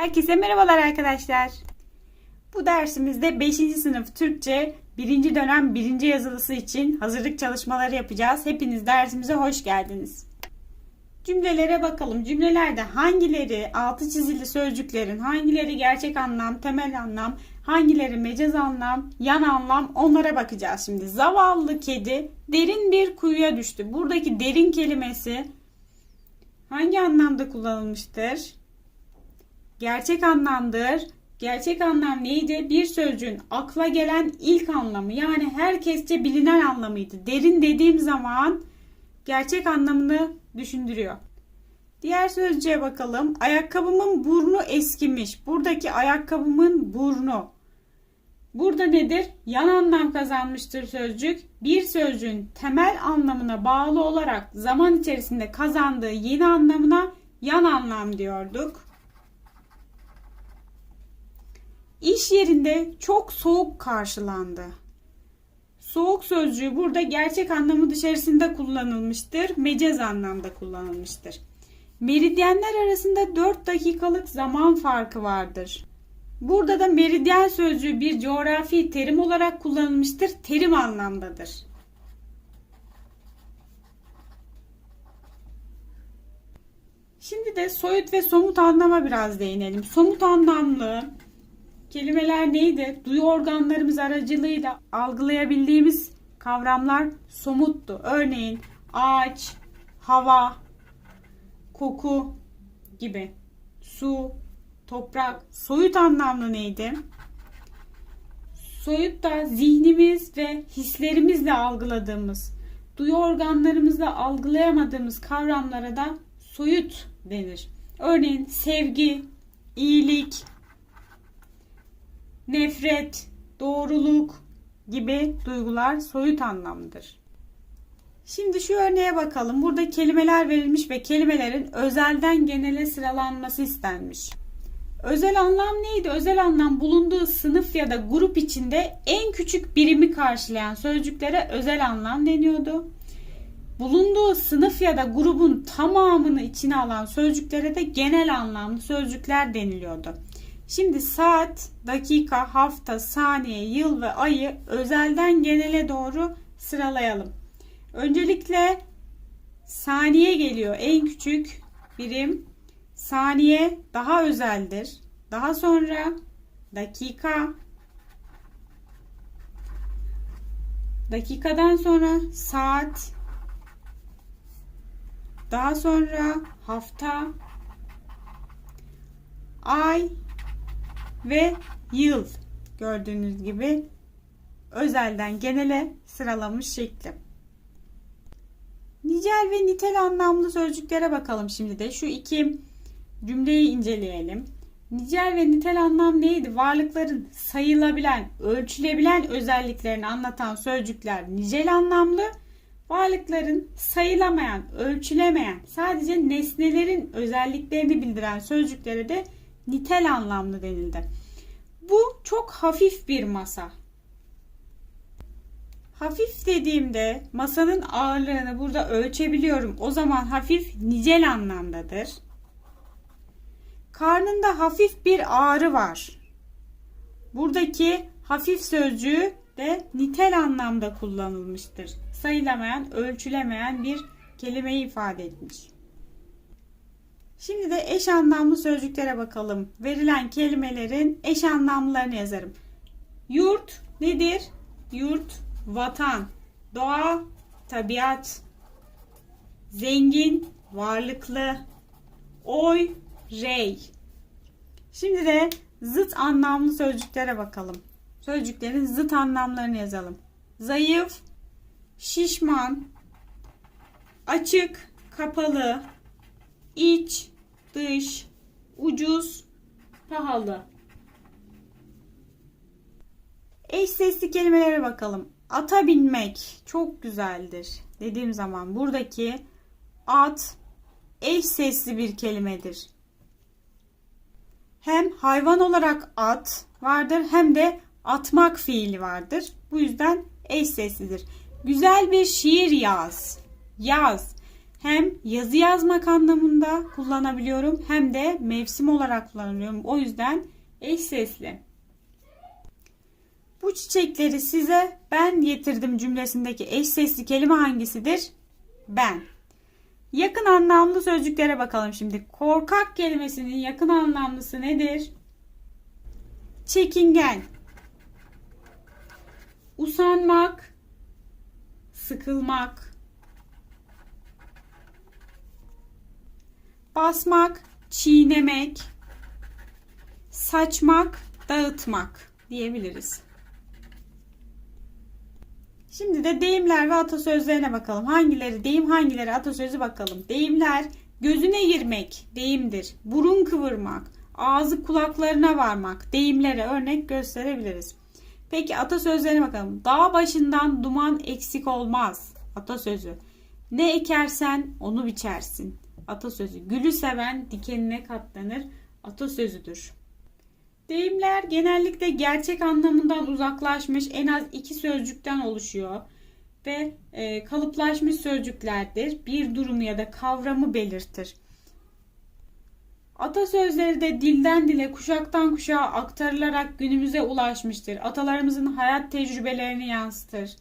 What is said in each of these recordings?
Herkese merhabalar arkadaşlar. Bu dersimizde 5. sınıf Türkçe 1. dönem 1. yazılısı için hazırlık çalışmaları yapacağız. Hepiniz dersimize hoş geldiniz. Cümlelere bakalım. Cümlelerde hangileri altı çizili sözcüklerin, hangileri gerçek anlam, temel anlam, hangileri mecaz anlam, yan anlam onlara bakacağız şimdi. Zavallı kedi derin bir kuyuya düştü. Buradaki derin kelimesi hangi anlamda kullanılmıştır? Gerçek anlamdır. Gerçek anlam neydi? Bir sözcüğün akla gelen ilk anlamı yani herkesçe bilinen anlamıydı. Derin dediğim zaman gerçek anlamını düşündürüyor. Diğer sözcüğe bakalım. Ayakkabımın burnu eskimiş. Buradaki ayakkabımın burnu. Burada nedir? Yan anlam kazanmıştır sözcük. Bir sözcüğün temel anlamına bağlı olarak zaman içerisinde kazandığı yeni anlamına yan anlam diyorduk. İş yerinde çok soğuk karşılandı. Soğuk sözcüğü burada gerçek anlamı dışarısında kullanılmıştır, mecaz anlamda kullanılmıştır. Meridyenler arasında 4 dakikalık zaman farkı vardır. Burada da meridyen sözcüğü bir coğrafi terim olarak kullanılmıştır, terim anlamdadır. Şimdi de soyut ve somut anlama biraz değinelim. Somut anlamlı Kelimeler neydi? Duyu organlarımız aracılığıyla algılayabildiğimiz kavramlar somuttu. Örneğin ağaç, hava, koku gibi. Su, toprak. Soyut anlamlı neydi? Soyut da zihnimiz ve hislerimizle algıladığımız, duyu organlarımızla algılayamadığımız kavramlara da soyut denir. Örneğin sevgi, iyilik, nefret, doğruluk gibi duygular soyut anlamdır. Şimdi şu örneğe bakalım. Burada kelimeler verilmiş ve kelimelerin özelden genele sıralanması istenmiş. Özel anlam neydi? Özel anlam bulunduğu sınıf ya da grup içinde en küçük birimi karşılayan sözcüklere özel anlam deniyordu. Bulunduğu sınıf ya da grubun tamamını içine alan sözcüklere de genel anlamlı sözcükler deniliyordu. Şimdi saat, dakika, hafta, saniye, yıl ve ayı özelden genele doğru sıralayalım. Öncelikle saniye geliyor. En küçük birim. Saniye daha özeldir. Daha sonra dakika. Dakikadan sonra saat. Daha sonra hafta. Ay ve yıl gördüğünüz gibi özelden genele sıralamış şekli. Nicel ve nitel anlamlı sözcüklere bakalım şimdi de. Şu iki cümleyi inceleyelim. Nicel ve nitel anlam neydi? Varlıkların sayılabilen, ölçülebilen özelliklerini anlatan sözcükler nicel anlamlı. Varlıkların sayılamayan, ölçülemeyen, sadece nesnelerin özelliklerini bildiren sözcüklere de nitel anlamlı denildi. Bu çok hafif bir masa. Hafif dediğimde masanın ağırlığını burada ölçebiliyorum. O zaman hafif nicel anlamdadır. Karnında hafif bir ağrı var. Buradaki hafif sözcüğü de nitel anlamda kullanılmıştır. Sayılamayan, ölçülemeyen bir kelimeyi ifade etmiş. Şimdi de eş anlamlı sözcüklere bakalım. Verilen kelimelerin eş anlamlarını yazarım. Yurt nedir? Yurt, vatan, doğa, tabiat, zengin, varlıklı, oy, rey. Şimdi de zıt anlamlı sözcüklere bakalım. Sözcüklerin zıt anlamlarını yazalım. Zayıf, şişman, açık, kapalı, iç, dış, ucuz, pahalı. Eş sesli kelimelere bakalım. Ata binmek çok güzeldir dediğim zaman buradaki at eş sesli bir kelimedir. Hem hayvan olarak at vardır hem de atmak fiili vardır. Bu yüzden eş seslidir. Güzel bir şiir yaz. Yaz. Hem yazı yazmak anlamında kullanabiliyorum hem de mevsim olarak kullanıyorum. O yüzden eş sesli. Bu çiçekleri size ben getirdim cümlesindeki eş sesli kelime hangisidir? Ben. Yakın anlamlı sözcüklere bakalım şimdi. Korkak kelimesinin yakın anlamlısı nedir? Çekingen. Usanmak, sıkılmak. Basmak, çiğnemek. Saçmak, dağıtmak diyebiliriz. Şimdi de deyimler ve atasözlerine bakalım. Hangileri deyim, hangileri atasözü bakalım. Deyimler gözüne girmek deyimdir. Burun kıvırmak, ağzı kulaklarına varmak deyimlere örnek gösterebiliriz. Peki atasözlerine bakalım. Dağ başından duman eksik olmaz. Atasözü. Ne ekersen onu biçersin. Atasözü. Gülü seven dikenine katlanır. Atasözüdür. Deyimler genellikle gerçek anlamından uzaklaşmış en az iki sözcükten oluşuyor ve e, kalıplaşmış sözcüklerdir. Bir durumu ya da kavramı belirtir. Atasözleri de dilden dile, kuşaktan kuşağa aktarılarak günümüze ulaşmıştır. Atalarımızın hayat tecrübelerini yansıtır.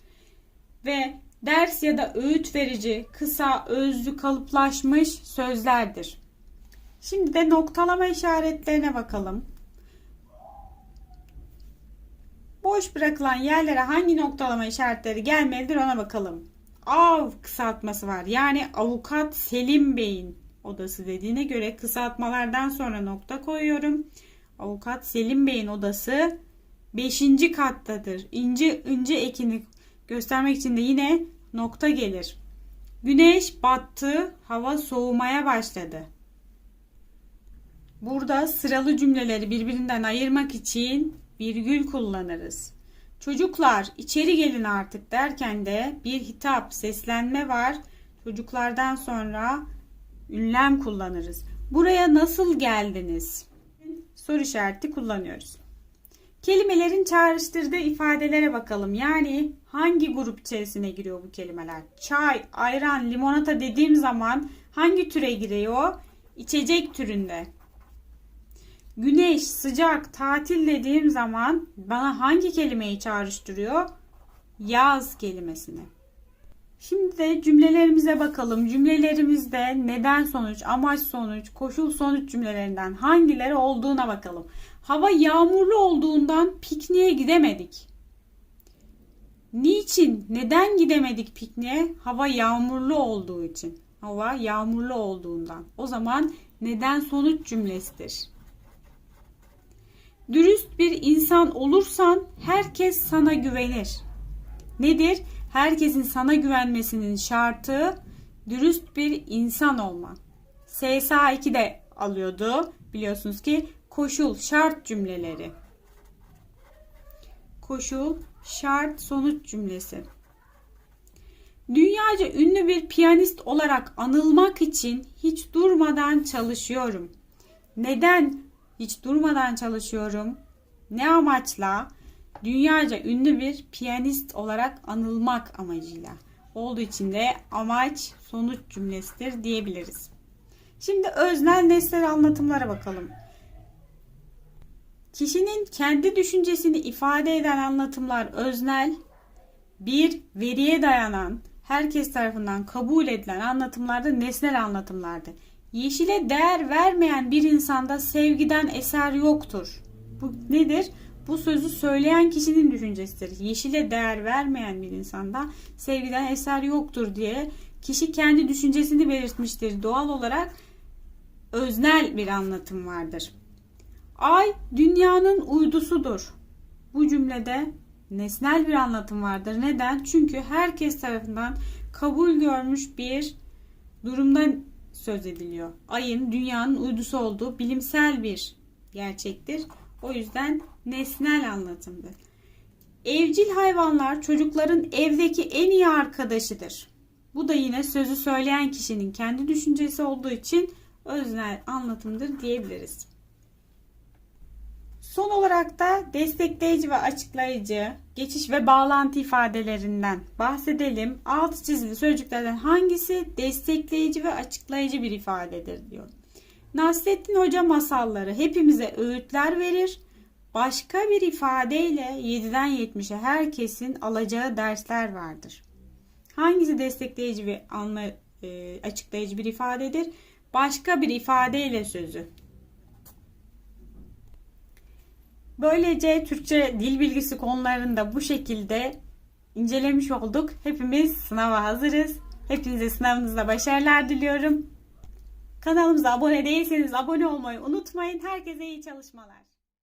Ve ders ya da öğüt verici, kısa, özlü, kalıplaşmış sözlerdir. Şimdi de noktalama işaretlerine bakalım. Boş bırakılan yerlere hangi noktalama işaretleri gelmelidir ona bakalım. Av kısaltması var. Yani avukat Selim Bey'in odası dediğine göre kısaltmalardan sonra nokta koyuyorum. Avukat Selim Bey'in odası 5. kattadır. İnce ince ekini göstermek için de yine nokta gelir. Güneş battı, hava soğumaya başladı. Burada sıralı cümleleri birbirinden ayırmak için virgül kullanırız. Çocuklar içeri gelin artık derken de bir hitap, seslenme var. Çocuklardan sonra ünlem kullanırız. Buraya nasıl geldiniz? Soru işareti kullanıyoruz. Kelimelerin çağrıştırdığı ifadelere bakalım. Yani hangi grup içerisine giriyor bu kelimeler? Çay, ayran, limonata dediğim zaman hangi türe giriyor? İçecek türünde. Güneş, sıcak, tatil dediğim zaman bana hangi kelimeyi çağrıştırıyor? Yaz kelimesini. Şimdi de cümlelerimize bakalım. Cümlelerimizde neden sonuç, amaç sonuç, koşul sonuç cümlelerinden hangileri olduğuna bakalım. Hava yağmurlu olduğundan pikniğe gidemedik. Niçin, neden gidemedik pikniğe? Hava yağmurlu olduğu için. Hava yağmurlu olduğundan. O zaman neden sonuç cümlesidir. Dürüst bir insan olursan herkes sana güvenir. Nedir? Herkesin sana güvenmesinin şartı dürüst bir insan olma. SSA 2 de alıyordu. Biliyorsunuz ki koşul, şart cümleleri. Koşul, şart, sonuç cümlesi. Dünyaca ünlü bir piyanist olarak anılmak için hiç durmadan çalışıyorum. Neden hiç durmadan çalışıyorum? Ne amaçla? Dünyaca ünlü bir piyanist olarak anılmak amacıyla. Olduğu için de amaç sonuç cümlesidir diyebiliriz. Şimdi öznel nesnel anlatımlara bakalım. Kişinin kendi düşüncesini ifade eden anlatımlar öznel, bir veriye dayanan, herkes tarafından kabul edilen anlatımlarda nesnel anlatımlardır. Yeşile değer vermeyen bir insanda sevgiden eser yoktur. Bu nedir? Bu sözü söyleyen kişinin düşüncesidir. Yeşile değer vermeyen bir insanda sevgiden eser yoktur diye kişi kendi düşüncesini belirtmiştir. Doğal olarak öznel bir anlatım vardır. Ay dünyanın uydusudur. Bu cümlede nesnel bir anlatım vardır. Neden? Çünkü herkes tarafından kabul görmüş bir durumdan söz ediliyor. Ayın dünyanın uydusu olduğu bilimsel bir gerçektir. O yüzden nesnel anlatımdır. Evcil hayvanlar çocukların evdeki en iyi arkadaşıdır. Bu da yine sözü söyleyen kişinin kendi düşüncesi olduğu için öznel anlatımdır diyebiliriz. Son olarak da destekleyici ve açıklayıcı, geçiş ve bağlantı ifadelerinden bahsedelim. Alt çizili sözcüklerden hangisi destekleyici ve açıklayıcı bir ifadedir diyor. Nasrettin Hoca masalları hepimize öğütler verir. Başka bir ifadeyle 7'den 70'e herkesin alacağı dersler vardır. Hangisi destekleyici ve anla, e, açıklayıcı bir ifadedir? Başka bir ifadeyle sözü. Böylece Türkçe dil bilgisi konularında bu şekilde incelemiş olduk. Hepimiz sınava hazırız. Hepinize sınavınızda başarılar diliyorum. Kanalımıza abone değilseniz abone olmayı unutmayın. Herkese iyi çalışmalar.